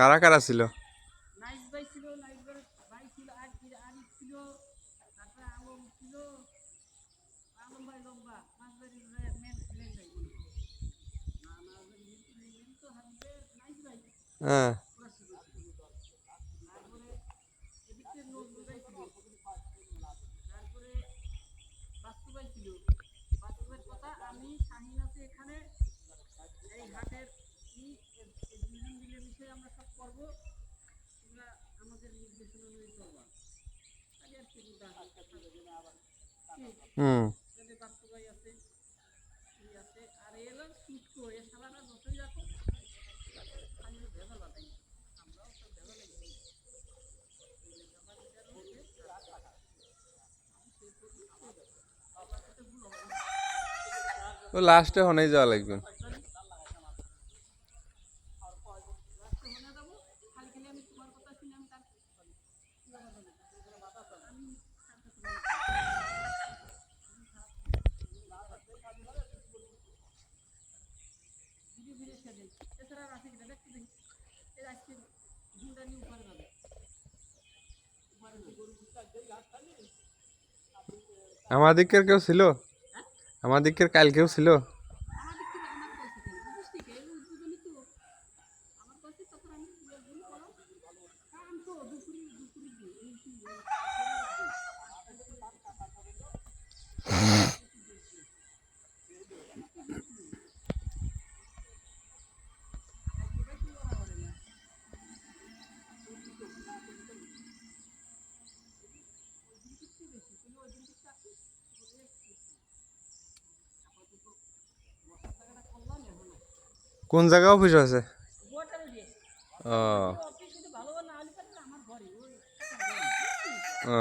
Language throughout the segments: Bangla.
কারা কারা ছিল? নাইট বাই ছিল নাইট বাই ভাই ছিল আর আরিফ ছিল তারপরে আলম ছিল হ্যাঁ। তারপরে এদিকে নজরুল ভাই ছিল। তারপরে বাস্তু ছিল। বাস্তু কথা আমি শাহিন আছি এখানে। করব তোমরা আমাদের নির্দেশনা অনুযায়ী চলবা। আগে আর? হুম। আছে আছে। এলো সুটকো এ শালারা যতই রাখো আমরাও সব লাস্টে হনেই যাওয়া লাগবে। আমাদিকের কেউ ছিল? আমাদিকের কাল কেউ ছিল? আমার কোন জায়গা অফিস আছে? ও। অফিস যদি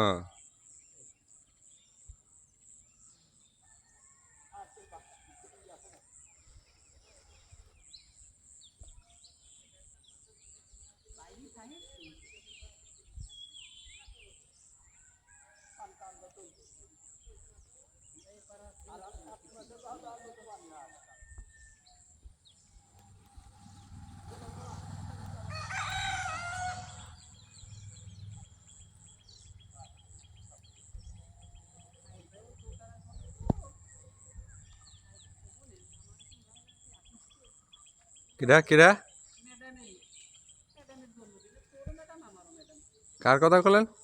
আমারও ম্যাডাম কার কথা বলেন করে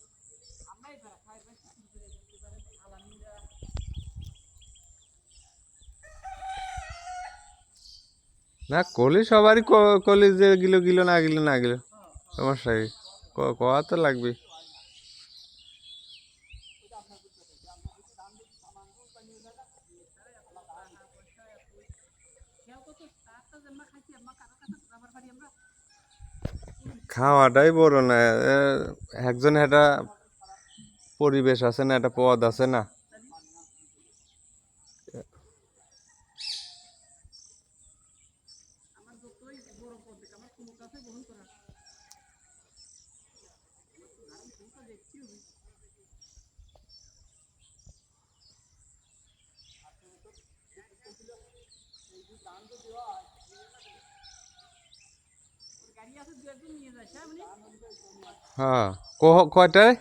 না, কলি সবারই কলি যে গিলো গিলো, না গিলো না গিলো। সমস্যা কি? ক- কওয়া তো লাগবে কেউ কত তারটা জন্মা খাইছি আম্মা কারও কাছে আমার বাড়ি আমরা খাওয়াটাই বড় না একজন একটা পরিবেশ আছে না একটা পদ আছে না। বড় হ্যাঁ কয়টায়